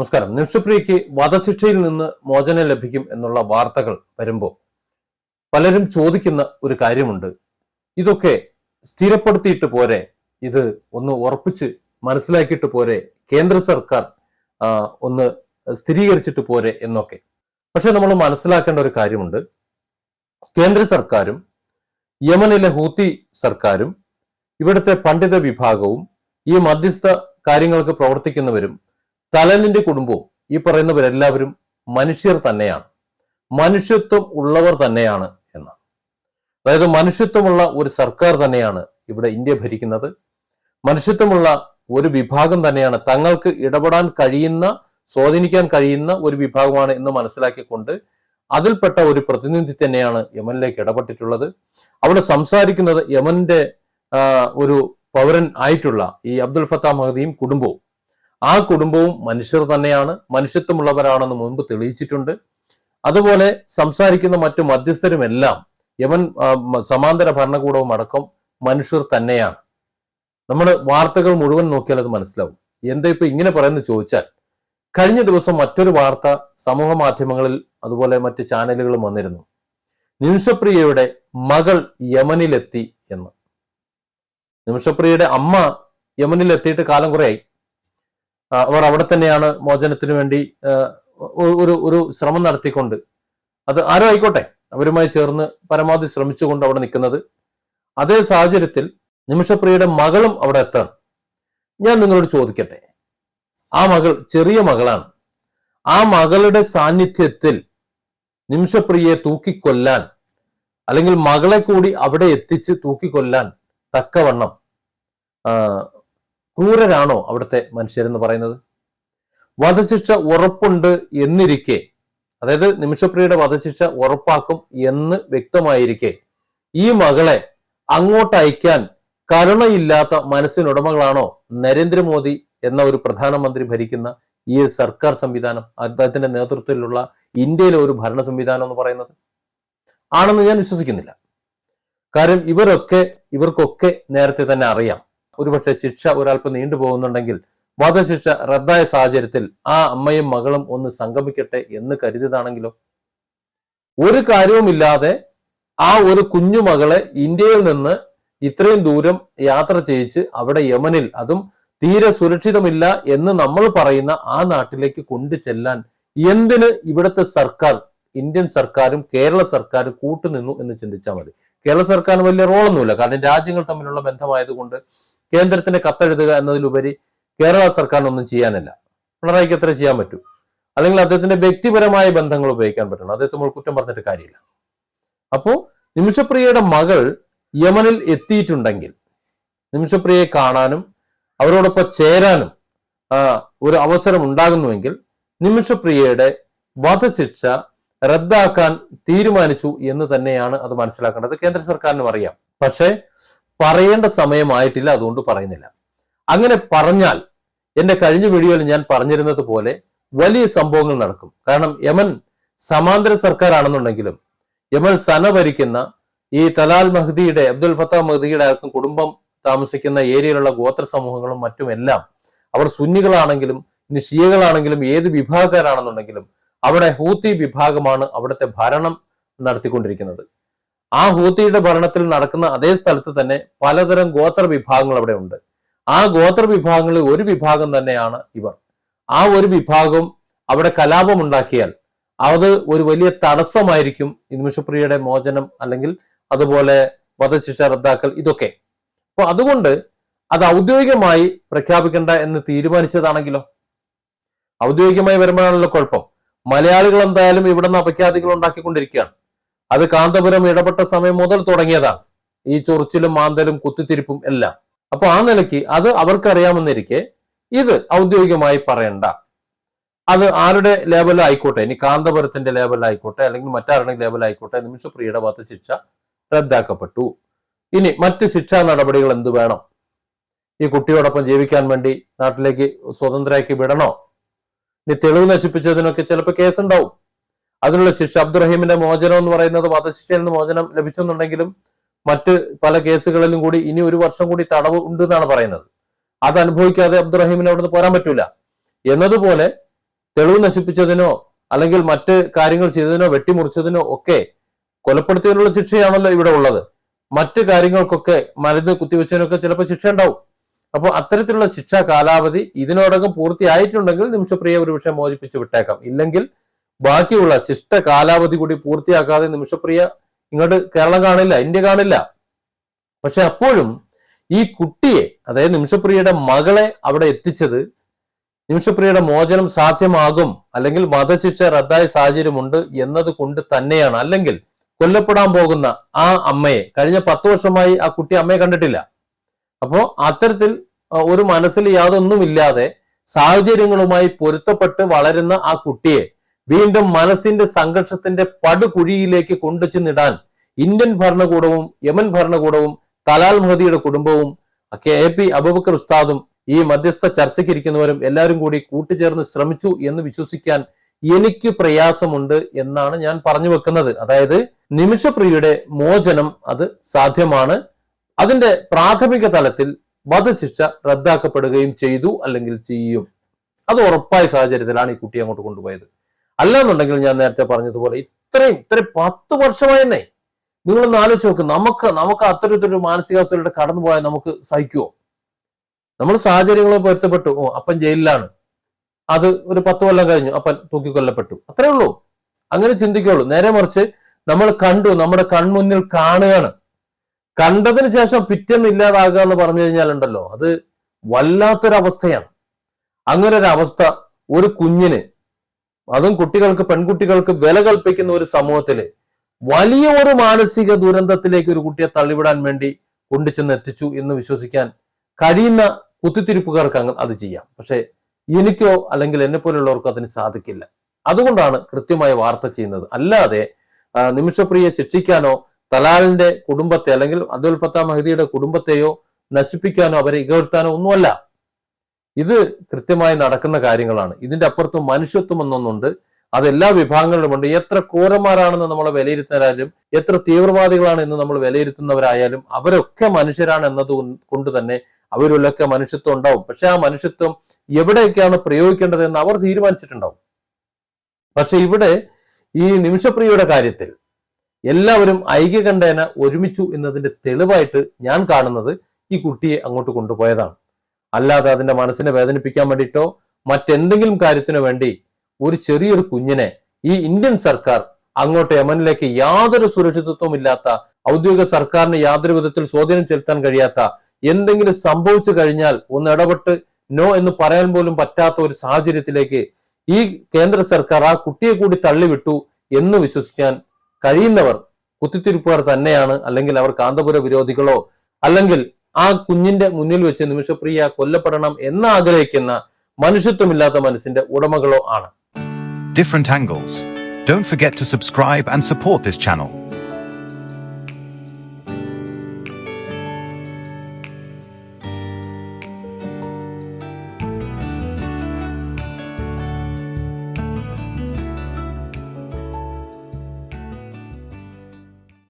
നമസ്കാരം. നിമിഷപ്രിയയ്ക്ക് വധശിക്ഷയിൽ നിന്ന് മോചനം ലഭിക്കും എന്നുള്ള വാർത്തകൾ വരുമ്പോൾ പലരും ചോദിക്കുന്ന ഒരു കാര്യമുണ്ട്. ഇതൊക്കെ സ്ഥിരപ്പെടുത്തിയിട്ട് പോരെ? ഇത് ഒന്ന് ഉറപ്പിച്ച് മനസ്സിലാക്കിയിട്ട് പോരെ? കേന്ദ്ര സർക്കാർ ഒന്ന് സ്ഥിരീകരിച്ചിട്ട് പോരെ എന്നൊക്കെ. പക്ഷെ നമ്മൾ മനസ്സിലാക്കേണ്ട ഒരു കാര്യമുണ്ട്. കേന്ദ്ര സർക്കാരും യമനിലെ ഹൂത്തി സർക്കാരും ഇവിടുത്തെ പണ്ഡിത വിഭാഗവും ഈ മധ്യസ്ഥ കാര്യങ്ങൾക്ക് പ്രവർത്തിക്കുന്നവരും തലനിന്റെ കുടുംബവും ഈ പറയുന്നവരെല്ലാവരും മനുഷ്യർ തന്നെയാണ്. മനുഷ്യത്വം ഉള്ളവർ തന്നെയാണ് എന്ന്. അതായത് മനുഷ്യത്വമുള്ള ഒരു സർക്കാർ തന്നെയാണ് ഇവിടെ ഇന്ത്യ ഭരിക്കുന്നത്. മനുഷ്യത്വമുള്ള ഒരു വിഭാഗം തന്നെയാണ്. തങ്ങൾക്ക് ഇടപെടാൻ കഴിയുന്ന സ്വാധീനിക്കാൻ കഴിയുന്ന ഒരു വിഭാഗമാണ് എന്ന് മനസ്സിലാക്കിക്കൊണ്ട് അതിൽപ്പെട്ട ഒരു പ്രതിനിധി തന്നെയാണ് യമനിലേക്ക് ഇടപെട്ടിട്ടുള്ളത്. അവിടെ സംസാരിക്കുന്നത് യമന്റെ ഒരു പൗരൻ ആയിട്ടുള്ള ഈ അബ്ദുൽ ഫത്താ മഹദിയും കുടുംബവും. ആ കുടുംബവും മനുഷ്യർ തന്നെയാണ് മനുഷ്യത്വമുള്ളവരാണെന്ന് മുൻപ് തെളിയിച്ചിട്ടുണ്ട്. അതുപോലെ സംസാരിക്കുന്ന മറ്റു മധ്യസ്ഥരുമെല്ലാം യമൻ സമാന്തര ഭരണകൂടവും അടക്കം മനുഷ്യർ തന്നെയാണ്. നമ്മൾ വാർത്തകൾ മുഴുവൻ നോക്കിയാൽ അത് മനസ്സിലാവും. എന്താ ഇപ്പൊ ഇങ്ങനെ പറയുന്നത് ചോദിച്ചാൽ കഴിഞ്ഞ ദിവസം മറ്റൊരു വാർത്ത സമൂഹ മാധ്യമങ്ങളിൽ അതുപോലെ മറ്റ് ചാനലുകളും വന്നിരുന്നു. നിമിഷപ്രിയയുടെ മകൾ യമനിലെത്തി എന്ന്. നിമിഷപ്രിയയുടെ അമ്മ യമനിലെത്തിയിട്ട് കാലം കുറയായി. അവർ അവിടെ തന്നെയാണ് മോചനത്തിന് വേണ്ടി ഒരു ഒരു ശ്രമം നടത്തിക്കൊണ്ട്. അത് ആരും ആയിക്കോട്ടെ അവരുമായി ചേർന്ന് പരമാവധി ശ്രമിച്ചുകൊണ്ട് അവിടെ നിൽക്കുന്നത്. അതേ സാഹചര്യത്തിൽ നിമിഷപ്രിയയുടെ മകളും അവിടെ എത്തണം? ഞാൻ നിങ്ങളോട് ചോദിക്കട്ടെ. ആ മകൾ ചെറിയ മകളാണ്. ആ മകളുടെ സാന്നിധ്യത്തിൽ നിമിഷപ്രിയയെ തൂക്കിക്കൊല്ലാൻ അല്ലെങ്കിൽ മകളെ കൂടി അവിടെ എത്തിച്ച് തൂക്കിക്കൊല്ലാൻ തക്കവണ്ണം ക്രൂരരാണോ അവിടുത്തെ മനുഷ്യരെന്ന് പറയുന്നത്? വധശിക്ഷ ഉറപ്പുണ്ട് എന്നിരിക്കെ. അതായത് നിമിഷപ്രിയയുടെ വധശിക്ഷ ഉറപ്പാക്കും എന്ന് വ്യക്തമായിരിക്കെ. ഈ മകളെ അങ്ങോട്ട് അയക്കാൻ കരുണയില്ലാത്ത മനസ്സിനുടമകളാണോ നരേന്ദ്രമോദി എന്ന ഒരു പ്രധാനമന്ത്രി ഭരിക്കുന്ന ഈ സർക്കാർ സംവിധാനം അദ്ദേഹത്തിന്റെ നേതൃത്വത്തിലുള്ള ഇന്ത്യയിലെ ഒരു ഭരണ സംവിധാനം എന്ന് പറയുന്നത്? ആണെന്ന് ഞാൻ വിശ്വസിക്കുന്നില്ല. കാര്യം ഇവരൊക്കെ ഇവർക്കൊക്കെ നേരത്തെ തന്നെ അറിയാം. ഒരുപക്ഷെ ശിക്ഷ ഒരാൾക്ക് നീണ്ടുപോകുന്നുണ്ടെങ്കിൽ വധശിക്ഷ റദ്ദായ സാഹചര്യത്തിൽ ആ അമ്മയും മകളും ഒന്ന് സംഗമിക്കട്ടെ എന്ന് കരുതിയതാണെങ്കിലോ? ഒരു കാര്യവുമില്ലാതെ ആ ഒരു കുഞ്ഞുമകളെ ഇന്ത്യയിൽ നിന്ന് ഇത്രയും ദൂരം യാത്ര ചെയ്യിച്ച് അവിടെ യമനിൽ അതും തീരെ സുരക്ഷിതമില്ല എന്ന് നമ്മൾ പറയുന്ന ആ നാട്ടിലേക്ക് കൊണ്ടു ചെല്ലാൻ എന്തിന് ഇവിടുത്തെ സർക്കാർ ഇന്ത്യൻ സർക്കാരും കേരള സർക്കാരും കൂട്ടുനിന്നു എന്ന് ചിന്തിച്ചാൽ മതി. കേരള സർക്കാരിന് വലിയ റോളൊന്നുമില്ല കാരണം രാജ്യങ്ങൾ തമ്മിലുള്ള ബന്ധമായതുകൊണ്ട് കേന്ദ്രത്തിന് കത്തെഴുതുക എന്നതിലുപരി കേരള സർക്കാരിനൊന്നും ചെയ്യാനല്ല. പിണറായിക്ക് എത്ര ചെയ്യാൻ പറ്റൂ? അല്ലെങ്കിൽ അദ്ദേഹത്തിന്റെ വ്യക്തിപരമായ ബന്ധങ്ങൾ ഉപയോഗിക്കാൻ പറ്റണം. അദ്ദേഹത്തെ നമ്മൾ കുറ്റം പറഞ്ഞിട്ട് കാര്യമില്ല. അപ്പോ നിമിഷപ്രിയയുടെ മകൾ യമനിൽ എത്തിയിട്ടുണ്ടെങ്കിൽ നിമിഷപ്രിയയെ കാണാനും അവരോടൊപ്പം ചേരാനും ഒരു അവസരം ഉണ്ടാകുന്നുവെങ്കിൽ നിമിഷപ്രിയയുടെ വധശിക്ഷ റദ്ദാക്കാൻ തീരുമാനിച്ചു എന്ന് തന്നെയാണ് അത് മനസ്സിലാക്കേണ്ടത്. കേന്ദ്ര സർക്കാരിനും അറിയാം. പക്ഷേ പറയേണ്ട സമയമായിട്ടില്ല അതുകൊണ്ട് പറയുന്നില്ല. അങ്ങനെ പറഞ്ഞാൽ എന്റെ കഴിഞ്ഞ വീഡിയോയിൽ ഞാൻ പറഞ്ഞിരുന്നത് പോലെ വലിയ സംഭവങ്ങൾ നടക്കും. കാരണം യമൻ സമാന്തര സർക്കാരാണെന്നുണ്ടെങ്കിലും യമൻ സന ഭരിക്കുന്ന ഈ തലാൽ മഹ്ദിയുടെ അബ്ദുൽ ഫത്താ മഹ്ദിയുടെ ആർക്കും കുടുംബം താമസിക്കുന്ന ഏരിയയിലുള്ള ഗോത്ര സമൂഹങ്ങളും മറ്റുമെല്ലാം അവർ സുന്നികളാണെങ്കിലും ഇനി ഷിയകളാണെങ്കിലും ഏത് വിഭാഗക്കാരാണെന്നുണ്ടെങ്കിലും അവിടെ ഹൂത്തി വിഭാഗമാണ് അവിടുത്തെ ഭരണം നടത്തിക്കൊണ്ടിരിക്കുന്നത്. ആ ഹൂത്തിയുടെ ഭരണത്തിൽ നടക്കുന്ന അതേ സ്ഥലത്ത് തന്നെ പലതരം ഗോത്ര വിഭാഗങ്ങൾ അവിടെ ഉണ്ട്. ആ ഗോത്ര വിഭാഗങ്ങളിൽ ഒരു വിഭാഗം തന്നെയാണ് ഇവർ. ആ ഒരു വിഭാഗം അവിടെ കലാപം ഉണ്ടാക്കിയാൽ അത് ഒരു വലിയ തടസ്സമായിരിക്കും നിമിഷപ്രിയയുടെ മോചനം അല്ലെങ്കിൽ അതുപോലെ വധശിക്ഷ റദ്ദാക്കൽ ഇതൊക്കെ. അപ്പൊ അതുകൊണ്ട് അത് ഔദ്യോഗികമായി പ്രഖ്യാപിക്കേണ്ട എന്ന് തീരുമാനിച്ചതാണെങ്കിലോ? ഔദ്യോഗികമായി വരുമ്പോഴാണല്ലോ കുഴപ്പം. മലയാളികൾ എന്തായാലും ഇവിടെ നിന്ന് അപഖ്യാതികൾ ഉണ്ടാക്കിക്കൊണ്ടിരിക്കുകയാണ്. അത് കാന്തപുരം ഇടപെട്ട സമയം മുതൽ തുടങ്ങിയതാണ്. ഈ ചൊറിച്ചിലും മാന്തലും കുത്തിത്തിരിപ്പും എല്ലാം. അപ്പൊ ആ നിലയ്ക്ക് അത് അവർക്കറിയാമെന്നിരിക്കെ ഇത് ഔദ്യോഗികമായി പറയണ്ട. അത് ആരുടെ ലേബലായിക്കോട്ടെ ഇനി കാന്തപുരത്തിന്റെ ലേബലായിക്കോട്ടെ അല്ലെങ്കിൽ മറ്റാരുടെയും ലേബലായിക്കോട്ടെ നിമിഷപ്രിയയുടെ ശിക്ഷ റദ്ദാക്കപ്പെട്ടു. ഇനി മറ്റ് ശിക്ഷാ നടപടികൾ എന്ത് വേണം? ഈ കുട്ടിയോടൊപ്പം ജീവിക്കാൻ വേണ്ടി നാട്ടിലേക്ക് സ്വതന്ത്രയാക്കി വിടണോ? ഇനി തെളിവ് നശിപ്പിച്ചതിനൊക്കെ ചിലപ്പോൾ കേസുണ്ടാവും. അതിനുള്ള ശിക്ഷ അബ്ദുറഹീമിന്റെ മോചനം എന്ന് പറയുന്നത് വധശിക്ഷയിൽ നിന്ന് മോചനം ലഭിച്ചെന്നുണ്ടെങ്കിലും മറ്റ് പല കേസുകളിലും കൂടി ഇനി ഒരു വർഷം കൂടി തടവ് ഉണ്ട് എന്നാണ് പറയുന്നത്. അത് അനുഭവിക്കാതെ അബ്ദുറഹീമിന് അവിടുന്ന് പോരാൻ പറ്റൂല. എന്നതുപോലെ തെളിവ് നശിപ്പിച്ചതിനോ അല്ലെങ്കിൽ മറ്റ് കാര്യങ്ങൾ ചെയ്തതിനോ വെട്ടിമുറിച്ചതിനോ ഒക്കെ കൊലപ്പെടുത്തിയതിനുള്ള ശിക്ഷയാണല്ലോ ഇവിടെ ഉള്ളത്. മറ്റ് കാര്യങ്ങൾക്കൊക്കെ മരുന്ന് കുത്തിവെച്ചതിനൊക്കെ ചിലപ്പോൾ ശിക്ഷ ഉണ്ടാവും. അപ്പോൾ അത്തരത്തിലുള്ള ശിക്ഷാ കാലാവധി ഇതിനോടകം പൂർത്തിയായിട്ടുണ്ടെങ്കിൽ നിമിഷപ്രിയ ഒരു വിഷയം മോചിപ്പിച്ച് വിട്ടേക്കാം. ഇല്ലെങ്കിൽ ബാക്കിയുള്ള ശിഷ്ട കാലാവധി കൂടി പൂർത്തിയാക്കാതെ നിമിഷപ്രിയ ഇങ്ങോട്ട് കേരളം കാണില്ല ഇന്ത്യ കാണില്ല. പക്ഷെ അപ്പോഴും ഈ കുട്ടിയെ അതായത് നിമിഷപ്രിയയുടെ മകളെ അവിടെ എത്തിച്ചത് നിമിഷപ്രിയയുടെ മോചനം സാധ്യമാകും അല്ലെങ്കിൽ വധശിക്ഷ റദ്ദായ സാഹചര്യമുണ്ട് എന്നത് കൊണ്ട് തന്നെയാണ്. അല്ലെങ്കിൽ കൊല്ലപ്പെടാൻ പോകുന്ന ആ അമ്മയെ കഴിഞ്ഞ പത്ത് വർഷമായി ആ കുട്ടി അമ്മയെ കണ്ടിട്ടില്ല. അപ്പോ അത്തരത്തിൽ ഒരു മനസ്സിൽ യാതൊന്നുമില്ലാതെ സാഹചര്യങ്ങളുമായി പൊരുത്തപ്പെട്ട് വളരുന്ന ആ കുട്ടിയെ വീണ്ടും മനസ്സിന്റെ സംഘർഷത്തിന്റെ പടുകുഴിയിലേക്ക് കൊണ്ടുചെന്നിടാൻ ഇന്ത്യൻ ഭരണകൂടവും യമൻ ഭരണകൂടവും തലാൽ മഹദിയുടെ കുടുംബവും കെ എ പി അബുബക്കർ ഉസ്താദും ഈ മധ്യസ്ഥ ചർച്ചയ്ക്ക് ഇരിക്കുന്നവരും എല്ലാവരും കൂടി കൂട്ടുചേർന്ന് ശ്രമിച്ചു എന്ന് വിശ്വസിക്കാൻ എനിക്ക് പ്രയാസമുണ്ട് എന്നാണ് ഞാൻ പറഞ്ഞു വെക്കുന്നത്. അതായത് നിമിഷപ്രിയയുടെ മോചനം അത് സാധ്യമാണ്. അതിന്റെ പ്രാഥമിക തലത്തിൽ വധശിക്ഷ റദ്ദാക്കപ്പെടുകയും ചെയ്തു അല്ലെങ്കിൽ ചെയ്യും. അത് ഉറപ്പായ സാഹചര്യത്തിലാണ് ഈ കുട്ടി അങ്ങോട്ട് കൊണ്ടുപോയത്. അല്ലാന്നുണ്ടെങ്കിൽ ഞാൻ നേരത്തെ പറഞ്ഞതുപോലെ ഇത്രയും ഇത്രയും പത്ത് വർഷമായെന്നേ നിങ്ങളൊന്ന് ആലോചിച്ച് നോക്ക്. നമുക്ക് നമുക്ക് അത്തരത്തിലൊരു മാനസികാവസ്ഥയിലൂടെ കടന്നു പോയാൽ നമുക്ക് സഹിക്കുമോ നമ്മൾ സാഹചര്യങ്ങളെ പൊരുത്തപ്പെട്ടു. ഓ അപ്പൻ ജയിലിലാണ്. അത് ഒരു പത്ത് കൊല്ലം കഴിഞ്ഞു. അപ്പൻ തൂക്കിക്കൊല്ലപ്പെട്ടു. അത്രേ ഉള്ളൂ. അങ്ങനെ ചിന്തിക്കുള്ളൂ. നേരെ മറിച്ച് നമ്മൾ കണ്ടു. നമ്മുടെ കൺമുന്നിൽ കാണുകയാണ്. കണ്ടതിന് ശേഷം പിറ്റേന്ന് ഇല്ലാതാകുക എന്ന് പറഞ്ഞു കഴിഞ്ഞാലുണ്ടല്ലോ അത് വല്ലാത്തൊരവസ്ഥയാണ്. അങ്ങനെ ഒരു അവസ്ഥ ഒരു കുഞ്ഞിന് അതും കുട്ടികൾക്ക് പെൺകുട്ടികൾക്ക് വില കൽപ്പിക്കുന്ന ഒരു സമൂഹത്തിൽ വലിയ ഒരു മാനസിക ദുരന്തത്തിലേക്ക് ഒരു കുട്ടിയെ തള്ളിവിടാൻ വേണ്ടി കൊണ്ടുചെന്ന് എത്തിച്ചു എന്ന് വിശ്വസിക്കാൻ കഴിയുന്ന കുത്തിത്തിരിപ്പുകാർക്ക് അങ്ങ് അത് ചെയ്യാം. പക്ഷെ എനിക്കോ അല്ലെങ്കിൽ എന്നെ പോലുള്ളവർക്കോ അതിന് സാധിക്കില്ല. അതുകൊണ്ടാണ് കൃത്യമായ വാർത്ത ചെയ്യുന്നത്. അല്ലാതെ നിമിഷപ്രിയെ ശിക്ഷിക്കാനോ തലാലിന്റെ കുടുംബത്തെ അല്ലെങ്കിൽ അബ്ദുൽ ഫത്താ മഹദിയുടെ കുടുംബത്തെയോ നശിപ്പിക്കാനോ അവരെ ഇകഴ്ത്താനോ ഒന്നുമല്ല. ഇത് കൃത്യമായി നടക്കുന്ന കാര്യങ്ങളാണ്. ഇതിന്റെ അപ്പുറത്ത് മനുഷ്യത്വം എന്നൊന്നുണ്ട്. അതെല്ലാ വിഭാഗങ്ങളിലുമുണ്ട് എത്ര ക്രൂരന്മാരാണെന്ന് നമ്മൾ വിലയിരുത്തുന്നവരായാലും എത്ര തീവ്രവാദികളാണ് എന്ന് നമ്മൾ വിലയിരുത്തുന്നവരായാലും അവരൊക്കെ മനുഷ്യരാണ് എന്നത് കൊണ്ട് തന്നെ അവരിലൊക്കെ മനുഷ്യത്വം ഉണ്ടാവും. പക്ഷെ ആ മനുഷ്യത്വം എവിടെയൊക്കെയാണ് പ്രയോഗിക്കേണ്ടത് എന്ന് അവർ തീരുമാനിച്ചിട്ടുണ്ടാവും. പക്ഷെ ഇവിടെ ഈ നിമിഷപ്രിയയുടെ കാര്യത്തിൽ എല്ലാവരും ഐക്യകണ്ഠേന ഒരുമിച്ചു എന്നതിന്റെ തെളിവായിട്ട് ഞാൻ കാണുന്നത് ഈ കുട്ടിയെ അങ്ങോട്ട് കൊണ്ടുപോയതാണ്. അല്ലാതെ അതിന്റെ മനസ്സിനെ വേദനിപ്പിക്കാൻ വേണ്ടിയിട്ടോ മറ്റെന്തെങ്കിലും കാര്യത്തിനു വേണ്ടി ഒരു ചെറിയൊരു കുഞ്ഞിനെ ഈ ഇന്ത്യൻ സർക്കാർ അങ്ങോട്ട് യമനിലേക്ക് യാതൊരു സുരക്ഷിതത്വം ഇല്ലാത്ത ഔദ്യോഗിക സർക്കാരിന് യാതൊരു വിധത്തിൽ സ്വാധീനം ചെലുത്താൻ കഴിയാത്ത എന്തെങ്കിലും സംഭവിച്ചു കഴിഞ്ഞാൽ ഒന്ന് ഇടപെട്ട് നോ എന്ന് പറയാൻ പോലും പറ്റാത്ത ഒരു സാഹചര്യത്തിലേക്ക് ഈ കേന്ദ്ര സർക്കാർ ആ കുട്ടിയെ കൂടി തള്ളിവിട്ടു എന്ന് വിശ്വസിക്കാൻ കഴിയുന്നവർ കുത്തിത്തിരിപ്പുകാർ തന്നെയാണ്. അല്ലെങ്കിൽ അവർ കാന്തപുര വിരോധികളോ അല്ലെങ്കിൽ ആ കുഞ്ഞിന്റെ മുന്നിൽ വെച്ച് നിമിഷപ്രിയ കൊല്ലപ്പെടണം എന്ന് ആഗ്രഹിക്കുന്ന മനുഷ്യത്വമില്ലാത്ത മനസ്സിന്റെ ഉടമകളോ ആണ് different angles don't forget to subscribe and support this channel.